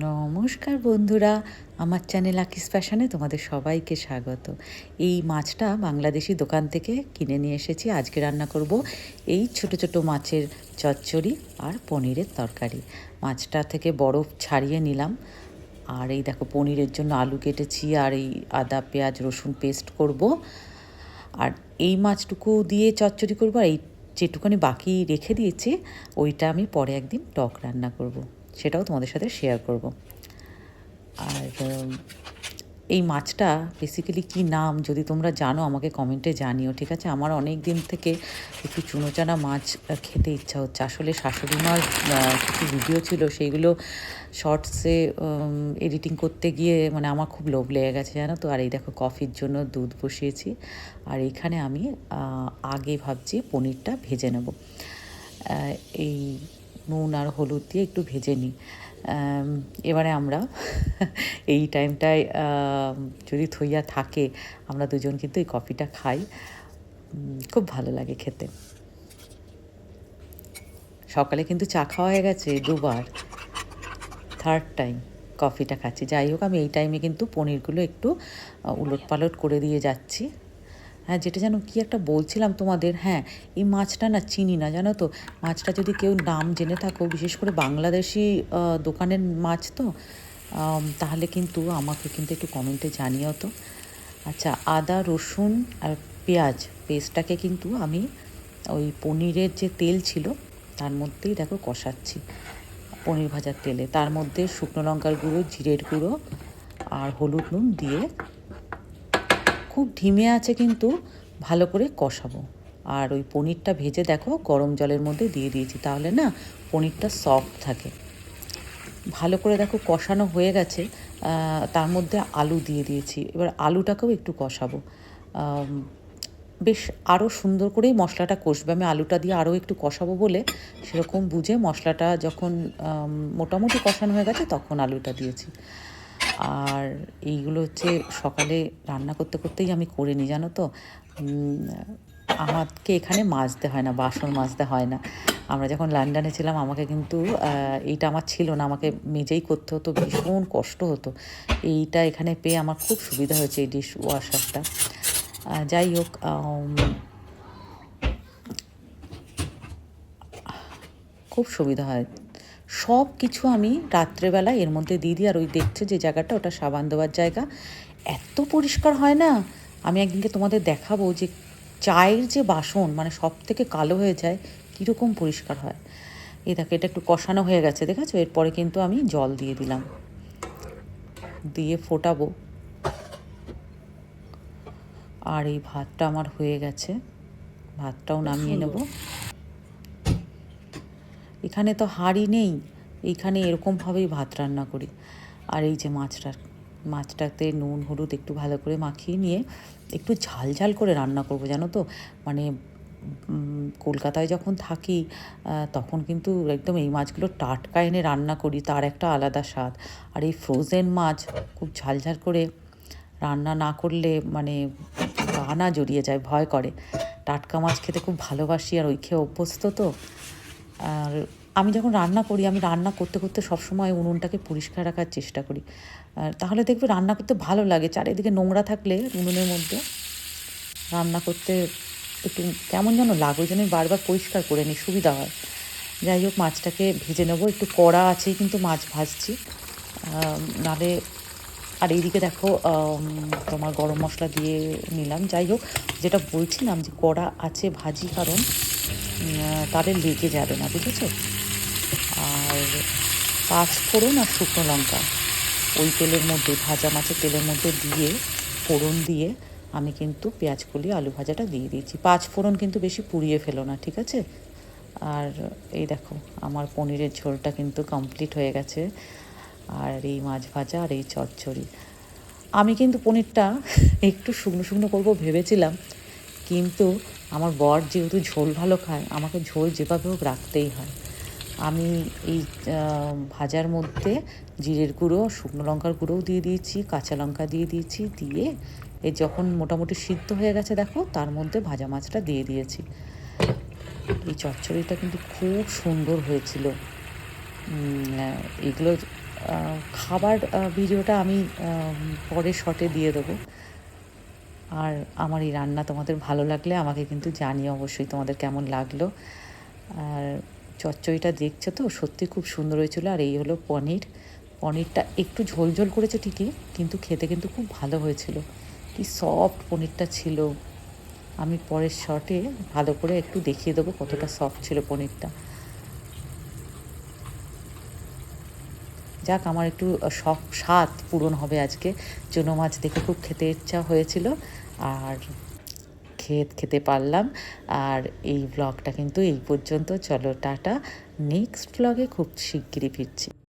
নমস্কার বন্ধুরা, আমার চ্যানেল আকিস ফ্যাশনে তোমাদের সবাইকে স্বাগত। এই মাছটা বাংলাদেশি দোকান থেকে কিনে নিয়ে এসেছি। আজকে রান্না করব এই ছোট ছোট মাছের চচ্চড়ি আর পনিরের তরকারি। মাছটা থেকে বরফ ছাড়িয়ে নিলাম। আর এই দেখো, পনিরের জন্য আলু কেটেছি আর এই আদা, পেঁয়াজ, রসুন পেস্ট করব। আর এই মাছটুকু দিয়ে চচ্চড়ি করব। আর এই যেটুকুনি বাকি রেখে দিয়েছি, ওইটা আমি পরে একদিন টক রান্না করব। সেটাও তোমাদের সাথে শেয়ার করব। আর এই মাছটা বেসিক্যালি কি নাম যদি তোমরা জানো, আমাকে কমেন্টে জানিও, ঠিক আছে? আমার অনেক দিন থেকে একটু চুনোচানা মাছ খেতে ইচ্ছা হচ্ছে। আসলে শাশুড়ি মার কিছু ভিডিও ছিল, সেইগুলো শর্টসে এডিটিং করতে গিয়ে মানে আমার খুব লোভ লেগে গেছে, জানো তো? আর এই দেখো কফির জন্য দুধ বসিয়েছি। আর এখানে আমি আগে ভাবছি পনিরটা ভেজে নেব। এই নুন আর হলুদ দিয়ে একটু ভেজে নিই। এবারে আমরা এই টাইমটায় যদি থইয়া থাকে, আমরা দুজন কিন্তু এই কফিটা খাই। খুব ভালো লাগে খেতে। সকালে কিন্তু চা খাওয়া হয়ে গেছে, দুবার। থার্ড টাইম কফিটা খাচ্ছি। যাই হোক, আমি এই টাইমে কিন্তু পনিরগুলো একটু উলট পালট করে দিয়ে যাচ্ছি। হ্যাঁ যেটা যেন কি একটা বলছিলাম তোমাদের হ্যাঁ এই মাছটা না চিনি না, জানো তো? মাছটা যদি কেউ নাম জেনে থাকো, বিশেষ করে বাংলাদেশি দোকানের মাছ তো তাহলে কিন্তু আমাকে কিন্তু একটু কমেন্টে জানিও তো। আচ্ছা আদা, রসুন আর পেঁয়াজ, পেস্টটাকে কিন্তু আমি ওই পনিরের যে তেল ছিল, তার মধ্যেই দেখো কষাচ্ছি, পনির ভাজার তেলে। তার মধ্যে শুকনো লঙ্কার গুঁড়ো, জিরের গুঁড়ো আর হলুদ নুন দিয়ে খুব ধিমে আছে কিন্তু ভালো করে কষাবো। আর ওই পনিরটা ভেজে দেখো, গরম জলের মধ্যে দিয়ে দিয়েছি। তাহলে না পনিরটা সফট থাকে। ভালো করে দেখো কষানো হয়ে গেছে। তার মধ্যে আলু দিয়ে দিয়েছি। এবার আলুটাকেও একটু কষাবো। বেশ আরও সুন্দর করেই মশলাটা কষবে। আমি আলুটা দিয়ে আরও একটু কষাবো বলে সেরকম বুঝে মশলাটা যখন মোটামুটি কষানো হয়ে গেছে তখন আলুটা দিয়েছি। আর এইগুলো হচ্ছে সকালে রান্না করতে করতেই আমি করে নিই, জানো তো? আমাকে এখানে মাজতে হয় না, বাসন মাজতে হয় না। আমরা যখন লন্ডনে ছিলাম, আমাকে কিন্তু এইটা আমার ছিল না, আমাকে মেজেই করতে হতো, ভীষণ কষ্ট হতো। এইটা এখানে পেয়ে আমার খুব সুবিধা হয়েছে এই ডিশ ওয়াশারটা যাই হোক খুব সুবিধা হয়। সব কিছু আমি রাত্রেবেলা এর মধ্যে দিয়ে দিই আর ওই দেখছ যে জায়গাটা ওটা সাবান দেওয়ার জায়গা। এত পরিষ্কার হয় না? আমি একদিনকে তোমাদের দেখাবো যে চায়ের যে বাসন মানে সব থেকে কালো হয়ে যায় কীরকম পরিষ্কার হয়। এই দেখো এটা একটু কষানো হয়ে গেছে দেখেছ? এরপরে কিন্তু আমি জল দিয়ে দিলাম। দিয়ে ফোটাবো। আর এই ভাতটা আমার হয়ে গেছে। ভাতটাও নামিয়ে নেব। এখানে তো হাঁড়ি নেই এইখানে এরকমভাবেই ভাত রান্না করি। আর এই যে মাছটা, মাছটাতে নুন, হলুদ একটু ভালো করে মাখিয়ে নিয়ে একটু ঝাল ঝাল করে রান্না করব, জানো তো? মানে কলকাতায় যখন থাকি তখন কিন্তু একদম এই মাছগুলো টাটকা এনে রান্না করি, তার একটা আলাদা স্বাদ। আর এই ফ্রোজেন মাছ খুব ঝাল ঝাল করে রান্না না করলে মানে গা না জড়িয়ে যায়, ভয় করে। টাটকা মাছ খেতে খুব ভালোবাসি, আর ওই খেয়ে অভ্যস্ত তো। আর আমি যখন রান্না করি, আমি রান্না করতে করতে সবসময় উনুনটাকে পরিষ্কার রাখার চেষ্টা করি। আর তাহলে দেখবে রান্না করতে ভালো লাগে। চারিদিকে নোংরা থাকলে উনুনের মধ্যে রান্না করতে একটু কেমন যেন লাগে, ওই বারবার পরিষ্কার করে নিই, সুবিধা হয়। যাই হোক, মাছটাকে ভেজে নেব। একটু কড়া আছেই কিন্তু মাছ ভাজছি। নালে আর এইদিকে দেখো তোমার গরম মশলা দিয়ে নিলাম। যাই হোক, যেটা বলছিলাম যে কড়া আছে ভাজি কারণ তাহলে লেগে যাবে না বুঝেছ আর পাঁচ ফোড়ন আর শুকনো লঙ্কা। ওই তেলের মধ্যে, ভাজা মাছের তেলের মধ্যে দিয়ে, ফোড়ন দিয়ে আমি কিন্তু পেঁয়াজ কলি আলু ভাজাটা দিয়ে দিয়েছি। পাঁচ ফোড়ন কিন্তু বেশি পুড়িয়ে ফেলো না, ঠিক আছে? আর এই দেখো, আমার পনিরের ঝোলটা কিন্তু কমপ্লিট হয়ে গেছে। আর এই মাছ ভাজা আর এই চচ্চড়ি। আমি কিন্তু পনিরটা একটু শুকনো শুকনো করব ভেবেছিলাম কিন্তু আমার বর যেহেতু ঝোল ভালো খায়, আমাকে ঝোল যেভাবে হোক রাখতেই হয়। আমি এই ভাজার মধ্যে জিরের গুঁড়ো, শুকনো লঙ্কার গুঁড়োও দিয়ে দিয়েছি, কাঁচা লঙ্কা দিয়ে দিয়েছি, দিয়ে এ যখন মোটামুটি সিদ্ধ হয়ে গেছে দেখো, তার মধ্যে ভাজা মাছটা দিয়ে দিয়েছি। এই চচ্চড়িটা কিন্তু খুব সুন্দর হয়েছিল। এগুলো খাবার ভিডিওটা আমি পরে শটে দিয়ে দেবো। আর আমার এই রান্না তোমাদের ভালো লাগলে আমাকে কিন্তু জানিয়ে অবশ্যই তোমাদের কেমন লাগল। আর চচ্চড়িটা দেখছ তো? সত্যি খুব সুন্দর হয়েছিল। আর এই হলো পনির। পনিরটা একটু ঝোল ঝোল করেছে ঠিকই, কিন্তু খেতে কিন্তু খুব ভালো হয়েছিল। কি সফট পনিরটা ছিল। আমি পরের শটে ভালো করে একটু দেখিয়ে দেবো কতটা সফট ছিল পনিরটা। যাক, আমার একটু শখ, স্বাদ পূরণ হবে আজকে। চুনো মাছ দেখে খুব খেতে ইচ্ছা হয়েছিল, আর খেত, খেতে পারলাম। আর এই ব্লগটা কিন্তু এই পর্যন্ত। চলো, টাটা। নেক্সট ব্লগে খুব শিগগিরই ফিরছি।